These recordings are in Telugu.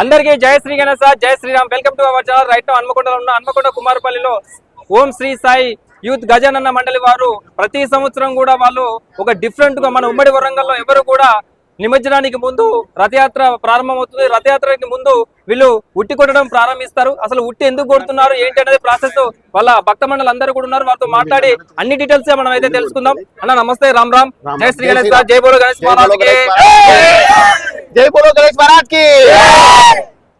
అందరికీ జయ శ్రీ గణేశ జయ Shriram. Welcome to our channel right హన్మకొండలో ఉన్న హన్మకొండ కుమారపల్లిలో ఓం శ్రీ సాయి యూత్ గజానన్న మండలి వారు ప్రతి సంవత్సరం కూడా వాళ్ళు ఒక డిఫరెంట్గా మన ఉమ్మడి వరంగల్లో ఎవరు కూడా నిమజ్జనానికి ముందు రథయాత్ర ప్రారంభమవుతుంది. రథయాత్రకి ముందు వీళ్ళు ఉట్టి కొట్టడం ప్రారంభిస్తారు. అసలు ఉట్టి ఎందుకు కొడుతున్నారు? ఏంటి అనేది ప్రాసెస్ వాళ్ళ భక్త మండలి అందరూ కూడా ఉన్నారు. వారితో మాట్లాడి అన్ని డీటెయిల్స్ మనం అయితే తెలుసుకుందాం. అన్న నమస్తే రామ్ రామ్. జై శ్రీ గణేష్ జై బోలో గణేష్ జై బోలో గణేష్ మహారాజ్కి!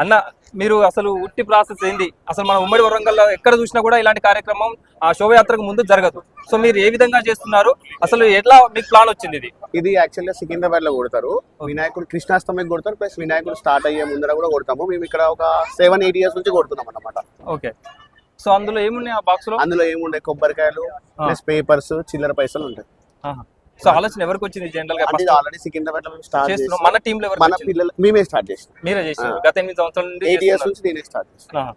అన్న మీరు అసలు ఉట్టి ప్రాసెస్ ఏంది? అసలు మన ఉమ్మడి వరంగల్లో ఎక్కడ చూసినా కూడా ఇలాంటి కార్యక్రమం ఆ శోభయాత్రకు ముందు జరగదు. సో మీరు ఏ విధంగా చేస్తున్నారు? అసలు ఎట్లా మీకు ప్లాన్ వచ్చింది ఇది? ఇది యాక్చువల్గా సికింద్రాబాద్లో కొడతారు వినాయకుడు కృష్ణాష్టమికి కొడతారు ప్లస్ వినాయకుడు స్టార్ట్ అయ్యే ముందర కూడా కొడతాము. మేము ఇక్కడ ఒక సెవెన్ ఎయిట్ ఇయర్స్ నుంచి కొడుతున్నాం అన్నమాట. ఓకే. సో అందులో ఏమున్నాయి ఆ బాక్స్లో? అందులో ఏముండే? కొబ్బరికాయలు ప్లస్ పేపర్స్ చిల్లర పైసలు ఉంటాయి. సో ఆలోచన ఎవరికి వచ్చింది జనరల్గా? ఆల్రెడీ సికింద్రాబాద్లో స్టార్ట్ చేస్తున్నాం. చేస్తున్నాం. మన టీమ్లో మన? పిల్లలు మేమే స్టార్ట్ చేసినాం మీరే చేసారు గత ఎనిమిది సంవత్సరాల నుండి ఎయిట్ ఇయర్స్. నుంచి నేనే స్టార్ట్ చేస్తాను ఆహా.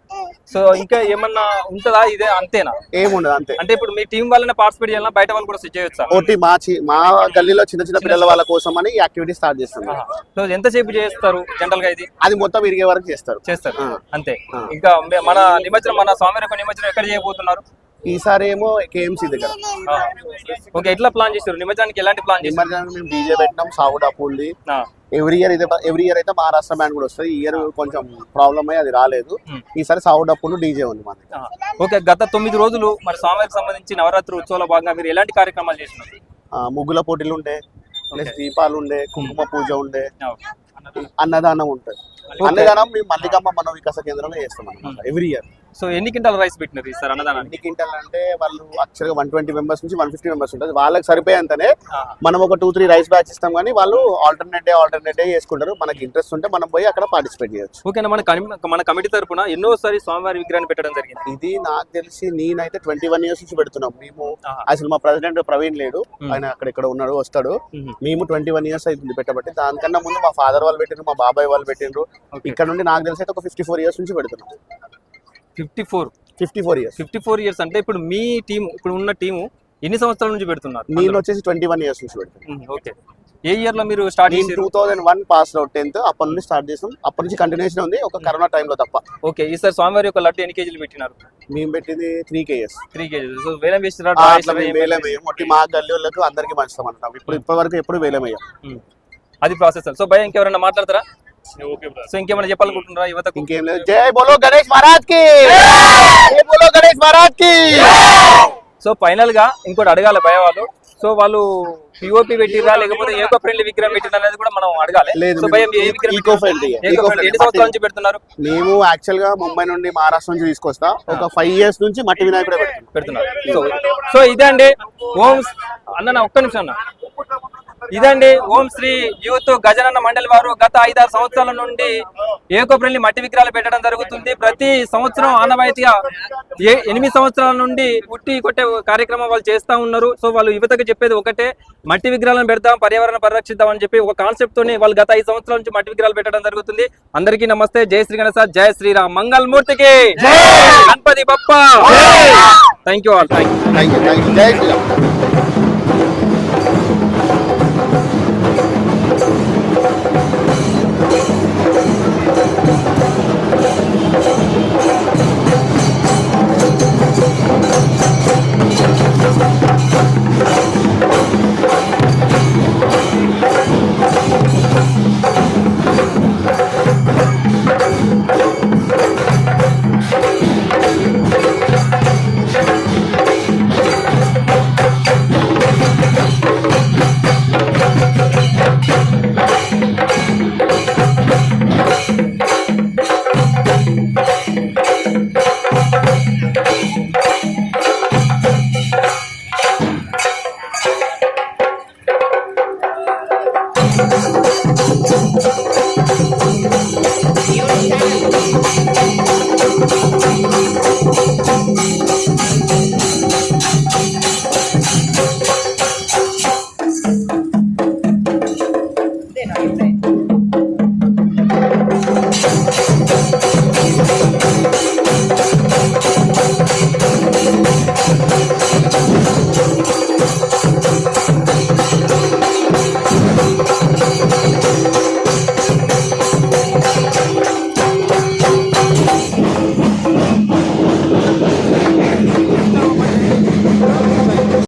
సో ఇంకా ఏమన్నా ఉంటుందా? ఇదే అంతేనా? ఏముండదు అంతే. అంటే ఇప్పుడు మీ టీం వాళ్ళనే పార్టిసిపేట్ చేయాలన్నా బయట వాళ్ళు కూడా చేయొచ్చా? ఒకటి మా మా గల్లీలో చిన్న చిన్న పిల్లల వాళ్ళ కోసం అని యాక్టివిటీ స్టార్ట్ చేస్తాం ఆహా. సో ఎంతసేపు చేస్తారు జనరల్గా ఇది? అది మొత్తం ఇరిగే వరకు చేస్తారు. చేస్తారు. అంతే. ఇంకా మన నిమజ్జనం మన స్వామి నిమజ్జనం ఎక్కడ చేయబోతున్నారు? ఈసారి ఏమో కేఎంసీ దగ్గర. ఓకే ఎట్లా ప్లాన్ చేస్తారు? నిమజ్జనానికి ఎలాంటి ప్లాన్ చేస్తారు? నిమజ్జనానికి మేము డీజే పెట్టినాం సాగు డప్పుల్ది ఆ. ఎవ్రీ ఇయర్ అయితే ఎవ్రీ ఇయర్ అయితే మహారాష్ట్ర బ్యాండ్ కూడా వస్తుంది. ఈ ఇయర్ కొంచెం ప్రాబ్లమ్ అయ్యి అది రాలేదు. ఈసారి సాగు డప్పులు డీజే ఉంది మన. ఓకే గత తొమ్మిది రోజులు మరి స్వామికి సంబంధించి నవరాత్రి ఉత్సవాల భాగంగా మీరు ఎలాంటి కార్యక్రమాలు చేస్తున్నారు? ముగ్గుల పోటీలు ఉండే ప్లస్ దీపాలు ఉండే కుంకుమ పూజ ఉండే. అన్నదానం. ఉంటుంది. అన్నదానం మేము మల్లికమ్మ మనో వికాస కేంద్రంలో చేస్తాం అనమాట ఎవ్రీ ఇయర్. సో ఎన్ని క్వింటాల రైస్ పెట్టినారు సార్ అన్నదానానికి? ఎన్ని క్వింటల్ అంటే వాళ్ళు యాక్చువల్గా వన్ ట్వంటీ మెంబర్స్ నుంచి వన్ ఫిఫ్టీ మెంబర్స్ ఉంటుంది వాళ్ళకి సరిపోయేంతనే. మనం ఒక టూ త్రీ రైస్ బ్యాచ్ ఇస్తాం కానీ వాళ్ళు ఆల్టర్నేట్ డే ఆల్టర్నేట్ డే చేసుకుంటారు. మనకి ఇంట్రెస్ట్ ఉంటే మనం పోయి అక్కడ పార్టిసిపేట్ చేయొచ్చు. ఓకేనా మన మన కమిటీ తరపున ఎన్నోసారి స్వామివారి విగ్రహాన్ని పెట్టడం జరిగింది? ఇది నాకు తెలిసి నేనైతే ట్వంటీ వన్ ఇయర్స్ నుంచి పెడుతున్నాం. మేము. అసలు మా ప్రెసిడెంట్ ప్రవీణ్ లేడు. ఆయన అక్కడ ఇక్కడ ఉన్నాడు వస్తాడు. మ్మ్. ట్వంటీ వన్ ఇయర్స్ అవుతుంది పెట్టబట్టి. దానికన్నా ముందు మా ఫాదర్ వాళ్ళు పెట్టిండ్రు మా బాబాయ్ వాళ్ళు పెట్టిండ్రు. ఇక్కడ నుండి నాకు తెలిసి అయితే ఒక ఫిఫ్టీ ఫోర్ ఇయర్స్ నుంచి పెడుతున్నాం. Fifty four. Fifty four years fifty four years అంటే ఇప్పుడు మీ టీం ఇప్పుడు ఉన్న టీము ఎన్ని సంవత్సరాల నుంచి పెడుతున్నారు నేను వచ్చేసి ట్వంటీ వన్ ఇయర్స్ నుంచి పెడుతున్నాను ఓకే. ఏ ఇయర్లో మీరు స్టార్ట్ చేసారు two thousand one pass out tenth అప్పటి నుండి స్టార్ట్ చేసాం. అప్పటి నుంచి కంటిన్యూషన్ ఉంది ఒక కరోనా టైంలో తప్ప. ఓకే ఈసారి స్వామివారి యొక్క లడ్డు ఎన్ని కేజీలు పెట్టినారు? మేము పెట్టింది త్రీ కేఎస్ త్రీ కేజీలు సో వేలం మేము వేలం వేయం. ఒట్టి మా గల్లీ వాళ్ళకు అందరికి పంచుతాం అంటాం ఇప్పుడు ఇప్పటి వరకు ఎప్పుడు వేలం వేయం. అది ప్రాసెస్ సో భయ ఇంకెవరైనా మాట్లాడతారా? సో ఇంకేమైనా చెప్పాలనుకుంటున్నారా? యువతకు? ఇంకేం లేదు. జై బోలో గణేష్ మహారాజ్కి జై బోలో గణేష్ మహారాజ్కి సో ఫైనల్గా ఇంకోటి అడగాలి భయ వాళ్ళు సో వాళ్ళు పిఓపి పెట్టిరా లేకపోతే ఏకో ఫ్రెండ్లీ విగ్రహం పెట్టిరా అనేది కూడా మనం అడగాలి. లేదు సో భయ ఏ విగ్రహం ఈకో ఫ్రెండ్లీ పెట్టినారు? ఏకో ఫ్రెండ్లీ ఎన్ని సంవత్సరాల నుంచి పెడుతున్నారు? మేము యాక్చువల్గా ముంబై నుండి మహారాష్ట్ర నుంచి తీసుకొస్తా. ఒక ఫైవ్ ఇయర్స్ నుంచి మట్టి వినాయకుడే పెడుతున్నాం. పెడుతున్నారు. సో సో ఇదే అండి. ఓం అన్న నా ఒక్క నిమిషం అన్న. ఇదండి ఓం శ్రీ యూత్ గజనన్న మండలి వారు గత ఐదారు సంవత్సరాల నుండి ఏకోప్రెల్లి మట్టి విగ్రహాలు పెట్టడం జరుగుతుంది. ప్రతి సంవత్సరం ఆనవాయితీగా ఏ ఎనిమిది సంవత్సరాల నుండి ఉట్టి కొట్టే కార్యక్రమం వాళ్ళు చేస్తా ఉన్నారు. సో వాళ్ళు యువతకు చెప్పేది ఒకటే మట్టి విగ్రహాలను పెడతాం పర్యావరణ పరిరక్షిద్దాం అని చెప్పి ఒక కాన్సెప్ట్ తోని వాళ్ళు గత ఐదు సంవత్సరాల నుంచి మట్టి విగ్రహాలు పెట్టడం జరుగుతుంది. అందరికీ నమస్తే జై శ్రీ గణేశ జై Shri Ram. మంగళమూర్తికి Ganapati Bappa! Thank you all thank you thank you thank you జై శ్రీరామ్.